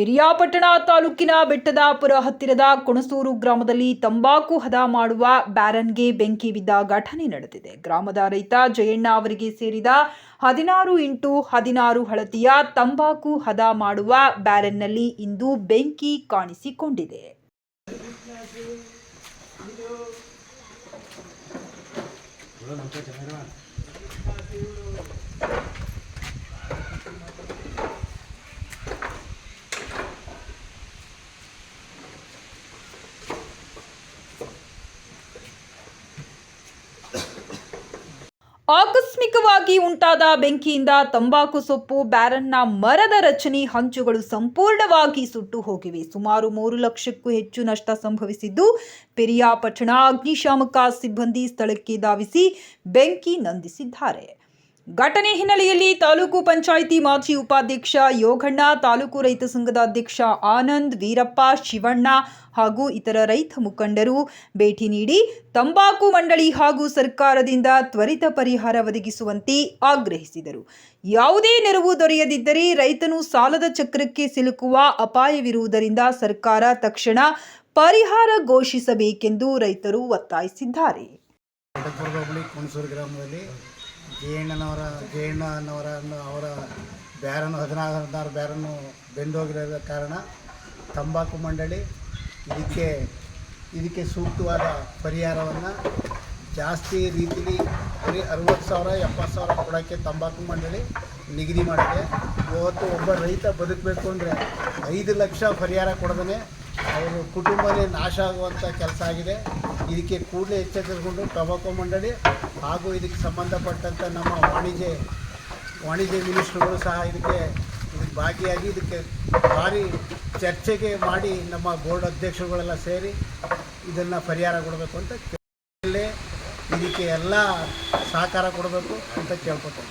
ಪಿರಿಯಾಪಟ್ಟಣ ತಾಲೂಕಿನ ಬೆಟ್ಟದಾಪುರ ಹತ್ತಿರದ ಕೊಣಸೂರು ಗ್ರಾಮದಲ್ಲಿ ತಂಬಾಕು ಹದ ಮಾಡುವ ಬ್ಯಾರನ್ಗೆ ಬೆಂಕಿ ಬಿದ್ದ ಘಟನೆ ನಡೆದಿದೆ. ಗ್ರಾಮದ ರೈತ ಜಯಣ್ಣ ಅವರಿಗೆ ಸೇರಿದ ಹದಿನಾರು ಇಂಟು ಹದಿನಾರು ಹಳತಿಯ ತಂಬಾಕು ಹದ ಮಾಡುವ ಬ್ಯಾರನ್ನಲ್ಲಿ ಇಂದು ಬೆಂಕಿ ಕಾಣಿಸಿಕೊಂಡಿದೆ. ಆಕಸ್ಮಿಕವಾಗಿ ಉಂಟಾದ ಬೆಂಕಿಯಿಂದ ತಂಬಾಕು ಸೊಪ್ಪು, ಬ್ಯಾರನ್ನ, ಮರದ ರಚನೆ ಹಂಚುಗಳು ಸಂಪೂರ್ಣವಾಗಿ ಸುಟ್ಟು ಹೋಗಿವೆ ಸುಮಾರು ಮೂರು ಲಕ್ಷಕ್ಕೂ ಹೆಚ್ಚು ನಷ್ಟ ಸಂಭವಿಸಿದ್ದು, ಪೆರಿಯಾಪಟ್ಟಣ ಅಗ್ನಿಶಾಮಕ ಸಿಬ್ಬಂದಿ ಸ್ಥಳಕ್ಕೆ ಧಾವಿಸಿ ಬೆಂಕಿ ನಂದಿಸಿದ್ದಾರೆ. ಘಟನೆ ಹಿನ್ನೆಲೆಯಲ್ಲಿ ತಾಲೂಕು ಪಂಚಾಯಿತಿ ಮಾಜಿ ಉಪಾಧ್ಯಕ್ಷ ಯೋಗಣ್ಣ, ತಾಲೂಕು ರೈತ ಸಂಘದ ಅಧ್ಯಕ್ಷ ಆನಂದ್, ವೀರಪ್ಪ, ಶಿವಣ್ಣ ಹಾಗೂ ಇತರ ರೈತ ಮುಖಂಡರು ಭೇಟಿ ನೀಡಿ ತಂಬಾಕು ಮಂಡಳಿ ಹಾಗೂ ಸರ್ಕಾರದಿಂದ ತ್ವರಿತ ಪರಿಹಾರ ಒದಗಿಸುವಂತೆ ಆಗ್ರಹಿಸಿದರು. ಯಾವುದೇ ನೆರವು ದೊರೆಯದಿದ್ದರೆ ರೈತನು ಸಾಲದ ಚಕ್ರಕ್ಕೆ ಸಿಲುಕುವ ಅಪಾಯವಿರುವುದರಿಂದ ಸರ್ಕಾರ ತಕ್ಷಣ ಪರಿಹಾರ ಘೋಷಿಸಬೇಕೆಂದು ರೈತರು ಒತ್ತಾಯಿಸಿದ್ದಾರೆ. ಬೆಟ್ಟಪುರದ ಜೇಣ್ಣ ಕುಣಸೂರು ಅನ್ನೋ ಜಯಣ್ಣನವರ ಜಯಣ್ಣ ಅನ್ನೋರ ಅವರ ಬ್ಯಾರನ್ನು ಹದಿನಾರು ಹದಿನಾರು ಬ್ಯಾರನ್ನು ಬೆಂದೋಗಿರೋ ಕಾರಣ ತಂಬಾಕು ಮಂಡಳಿ ಇದಕ್ಕೆ ಇದಕ್ಕೆ ಸೂಕ್ತವಾದ ಪರಿಹಾರವನ್ನು ಜಾಸ್ತಿ ರೀತಿಲಿ ಬರೀ ಅರುವತ್ತು ಸಾವಿರ, ಎಪ್ಪತ್ತು ಸಾವಿರ ಕೊಡೋಕ್ಕೆ ತಂಬಾಕು ಮಂಡಳಿ ನಿಗದಿ ಮಾಡಿದೆ. ಇವತ್ತು ಒಬ್ಬ ರೈತ ಬದುಕಬೇಕು ಅಂದರೆ ಐದು ಲಕ್ಷ ಪರಿಹಾರ ಕೊಡದೇ ಅವರು ಕುಟುಂಬನೇ ನಾಶ ಆಗುವಂಥ ಕೆಲಸ ಆಗಿದೆ. ಇದಕ್ಕೆ ಕೂಡಲೇ ಎಚ್ಚೆತ್ತುಕೊಂಡು ಟೊಬಾಕೋ ಮಂಡಳಿ ಹಾಗೂ ಇದಕ್ಕೆ ಸಂಬಂಧಪಟ್ಟಂಥ ನಮ್ಮ ವಾಣಿಜ್ಯ ವಾಣಿಜ್ಯ ಮಿನಿಸ್ಟ್ರುಗಳು ಸಹ ಇದಕ್ಕೆ ಇದಕ್ಕೆ ಭಾಗಿಯಾಗಿ ಇದಕ್ಕೆ ಭಾರಿ ಚರ್ಚೆಗೆ ಮಾಡಿ ನಮ್ಮ ಬೋರ್ಡ್ ಅಧ್ಯಕ್ಷರುಗಳೆಲ್ಲ ಸೇರಿ ಇದನ್ನು ಪರಿಹಾರ ಕೊಡಬೇಕು ಅಂತ ಇದಕ್ಕೆ ಎಲ್ಲ ಸಹಕಾರ ಕೊಡಬೇಕು ಅಂತ ಕೇಳ್ಕೊತೀನಿ.